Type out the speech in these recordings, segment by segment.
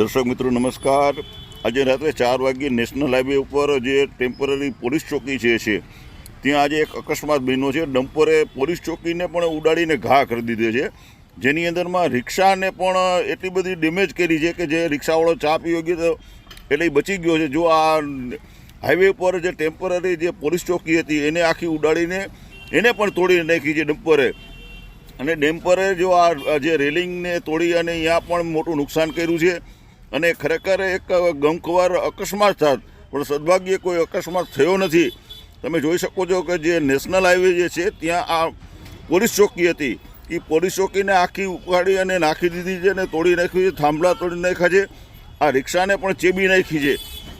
દર્શક મિત્રો, નમસ્કાર. આજે રાત્રે ચાર વાગ્યે નેશનલ હાઈવે ઉપર જે ટેમ્પરરી પોલીસ ચોકી છે છે, ત્યાં આજે એક અકસ્માત બન્યો છે. ડમ્પરે પોલીસ ચોકીને પણ ઉડાડીને ઘા કરી દીધો છે. જેની અંદરમાં રિક્ષાને પણ એટલી બધી ડેમેજ કરી છે કે જે રિક્ષાવાળો ચા પીવો ગયો એટલે એ બચી ગયો છે. જો આ હાઈવે ઉપર જે ટેમ્પરરી જે પોલીસ ચોકી હતી, એને આખી ઉડાડીને એને પણ તોડી નાખી છે ડમ્પરે. અને ડેમ્પરે જો આ જે રેલિંગને તોડી અને અહીંયા પણ મોટું નુકસાન કર્યું છે અને ખરેખર એક ગમખવાર અકસ્માત થાત પણ સદભાગ્યે કોઈ અકસ્માત થયો નથી. તમે જોઈ શકો છો કે જે નેશનલ હાઈવે જે છે, ત્યાં આ પોલીસ ચોકી હતી. એ પોલીસ ચોકીને આખી ઉપાડી અને નાખી દીધી છે અને તોડી નાખ્યું છે, થાંભલા તોડી નાખ્યા છે. આ રિક્ષાને પણ ચેબી નાખી છે.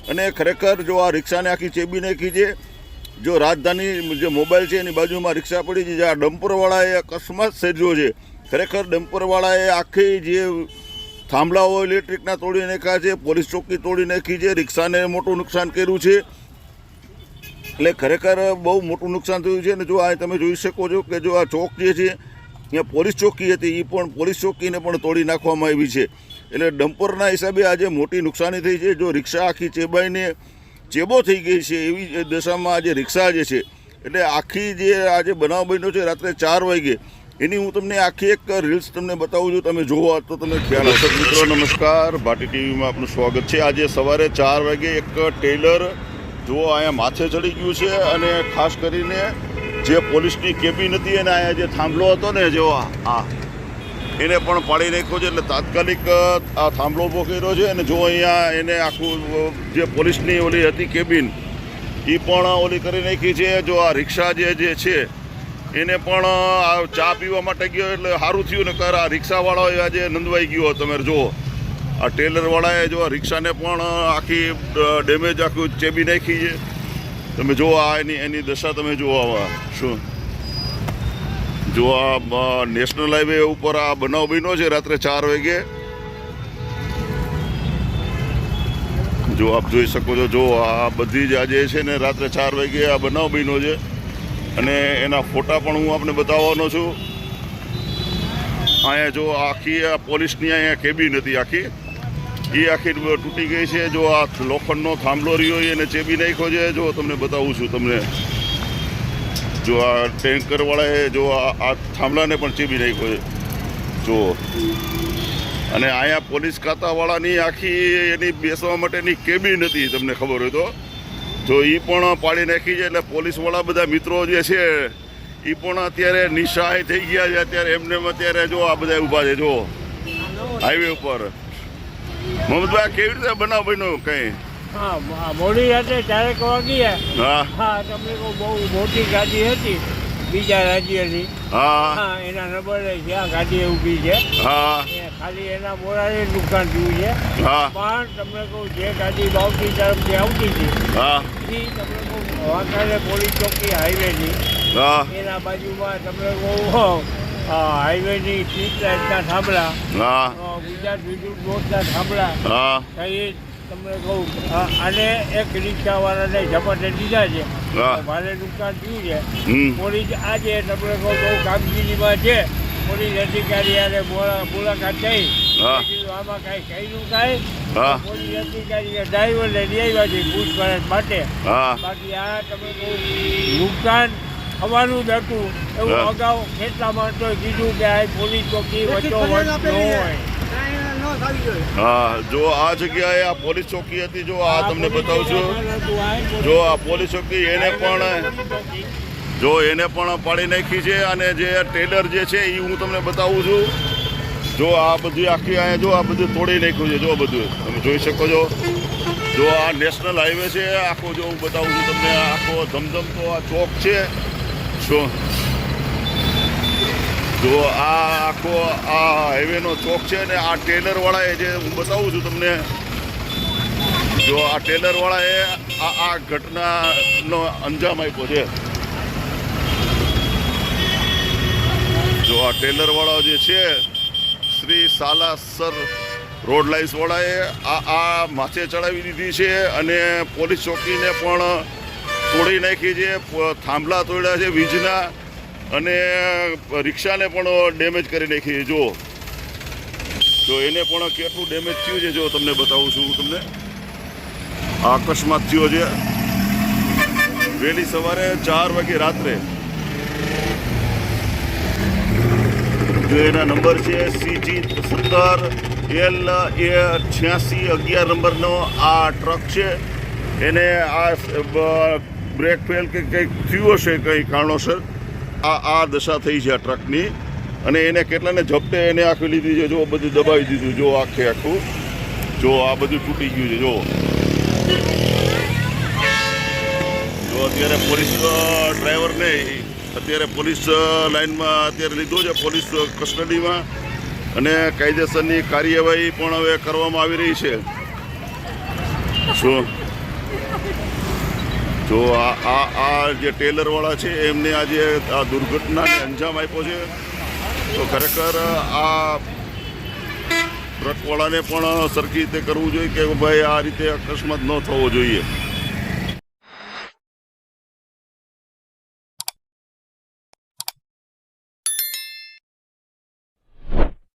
અને ખરેખર જો આ રિક્ષાને આખી ચેબી નાખી છે, જો રાજધાની જે મોબાઈલ છે, એની બાજુમાં રિક્ષા પડી છે, જે આ ડમ્પરવાળાએ અકસ્માત સર્જ્યો છે. ખરેખર ડમ્પરવાળાએ આખી જે થાંભલાઓ ઇલેક્ટ્રિકના તોડી નાખ્યા છે, પોલીસ ચોકી તોડી નાખી છે, રિક્ષાને મોટું નુકસાન કર્યું છે. એટલે ખરેખર બહુ મોટું નુકસાન થયું છે અને જો આ તમે જોઈ શકો છો કે જો આ ચોક જે છે ત્યાં પોલીસ ચોકી હતી એ પણ પોલીસ ચોકીને પણ તોડી નાખવામાં આવી છે. એટલે ડમ્પરના હિસાબે આજે મોટી નુકસાની થઈ છે. જો રિક્ષા આખી ચેબાઈને ચેબો થઈ ગઈ છે, એવી દશામાં આજે રિક્ષા જે છે, એટલે આખી જે આજે બનાવ બન્યો છે, રાત્રે ચાર વાગે એની હું તમને આખી એક રીલ્સ તમને બતાવું છું. તમે જોવો તો તમે ખ્યાલ આવશે મિત્રો, નમસ્કાર. ભાટી ટીવીમાં આપનું સ્વાગત છે. આજે સવારે ચાર વાગે એક ટેલર, જુઓ, અહીંયા માથે ચડી ગયું છે અને ખાસ કરીને જે પોલીસની કેબિન હતી અને અહીંયા જે થાંભલો હતો ને જો આ. એને પણ પાડી નાખ્યો છે એટલે તાત્કાલિક આ થાંભલો ઊભો કર્યો છે અને જો અહીંયા એને આખું જે પોલીસની ઓલી હતી કેબિન એ પણ ઓલી કરી નાખી છે. જો આ રિક્ષા જે જે છે એને પણ આ ચા પીવા માટે ગયો એટલે સારું થયું ને કર, આ રિક્ષાવાળો આજે નંદવાઈ ગયો તમે જુઓ. આ ટેલરવાળાએ જો રિક્ષાને પણ આખી ડેમેજ આખું ચેબી નાખી છે. તમે જુઓ આ એની એની દશા તમે જુઓ શું? જો આ નેશનલ હાઈવે ઉપર આ બનાવ બન્યો છે રાત્રે ચાર વાગે. જો આપ જોઈ શકો છો જો આ બધી જ આજે છે ને રાત્રે ચાર વાગે આ બનાવ બન્યો છે. અને એના ફોટા પણ હું આપને બતાવવાનો છું. અહીંયા જો આખી આ પોલીસની અહીંયા કેબિન હતી આખી. એ આખી તૂટી ગઈ છે. જો આ લોખંડનો થાંભલો રહ્યો એને ચેબી નાખ્યો છે. જો તમને બતાવું છું તમને. જો આ ટેન્કર વાળાએ જો આ થાંભલાને પણ ચેબી નાખ્યો છે. જો. અને અહીંયા પોલીસ ખાતાવાળાની આખી એની બેસવા માટેની કેબિન હતી, તમને ખબર હોય તો. જો એ પણ પાડી નાખી છે એટલે પોલીસવાળા બધા મિત્રો જે છે એ પણ અત્યારે નિશાય થઈ ગયા છે. અત્યારે એમને એમ અત્યારે જો આ બધા ઊભા છે જો. હાઈવે ઉપર. મમતભાઈ કેવી રીતે બનાવ બન્યો કંઈ? મોડી રાતે ચારેક વાગ્યે હા. હા તમને કહું બહુ મોટી ગાડી હતી બીજા રાજ્યની. હા. હા એના નંબરે જ્યાં ગાડી ઊભી છે હા. ખાલી એના મોરાને નુકસાન થયું છે. હા. પણ તમને કહું જે ગાડી બાવટી તરફથી આવતી હતી હા. એ તમને કહું વાંકાને પોલીસ ચોકી હાઈવેની એના બાજુમાં તમને કહું હાઈવેની સ્ટ્રીટ લાઇટના થાંભલા ગુજરાત વિદ્યુત બોર્ડના થાંભલા હા. સહિત તમને કહું અને એક રિક્ષાવાળાને ઝપટે દીધા છે. ભારે નુકસાન થયું છે. પોલીસ આજે તમને કહું બહુ કામગીરીમાં છે. પોલીસ અધિકારી મુલાકાત થઈ. હા. આમાં કાંઈ કહ્યું કઈ? હા. અધિકારી અધિકારીએ ડ્રાઈવરને લઈ આવ્યા છે પૂછપરછ માટે. હા. બાકી આ તમે બહુ નુકસાન થવાનું જ હતું. એવું. અગાઉ કેટલા માણસો કીધું કે આ પોલીસ ચોકી વચ્ચો વચ હોય. હા જો આ જગ્યાએ આ પોલીસ ચોકી હતી જો આ તમને બતાવું છું. જો આ પોલીસ ચોકી એને પણ જો એને પણ પાડી નાખી છે અને જે ટેલર જે છે એ હું તમને બતાવું છું. જો આ બધી આખી અહીંયા જો આ બધું તોડી નાખ્યું છે, જો બધું. તમે જોઈ શકો છો. જો આ નેશનલ હાઈવે છે, આખો જો હું બતાવું છું તમને, આખો ધમધમતો આ ચોક છે. જો. જો આ આખો આ હાઈવેનો ચોક છે ને આ ટેલરવાળાએ જે હું બતાવું છું તમને, જો આ ટેલરવાળાએ આ આ ઘટનાનો અંજામ આપ્યો છે. જો આ ટેલર વાળા જે છે, શ્રી સાલાસર રોડ લાઇન્સ વાળાએ આ આ માથે ચડાવી દીધી છે અને પોલીસ ચોકીને પણ તોડી નાખી છે થાંભલા તોડ્યા છે, વીજના અને રિક્ષાને પણ ડેમેજ કરી નાખી છે. જો તો એને પણ કેટલું ડેમેજ થયું છે, જો તમને બતાવું છું તમને. આ અકસ્માત થયો છે. વહેલી સવારે ચાર વાગે રાત્રે જો એના નંબર છે સીજી સત્તર એલ એ છ્યાસી અગિયાર નંબરનો આ ટ્રક છે. એને આ બ્રેક ફેલ કે કંઈક થયું હશે, કંઈ કારણોસર આ આ દશા થઈ છે આ ટ્રકની. અને એને કેટલાને ઝપટે એને આખી લીધી છે, જો બધું દબાવી દીધું, જો આખે આખું. જો આ બધું તૂટી ગયું છે, જો. જો અત્યારે પોલીસ ડ્રાઈવરને અત્યારે પોલીસ લાઇનમાં અત્યારે લીધો છે. પોલીસ કસ્ટડીમાં અને કાયદેસરની કાર્યવાહી પણ હવે કરવામાં આવી રહી છે. શું? જો આ આ આ જે ટેલરવાળા છે, એમને આજે આ દુર્ઘટનાને અંજામ આપ્યો છે. તો ખરેખર આ ટ્રકવાળાને પણ સરખી રીતે કરવું જોઈએ કે, ભાઈ, આ રીતે અકસ્માત ન થવો જોઈએ.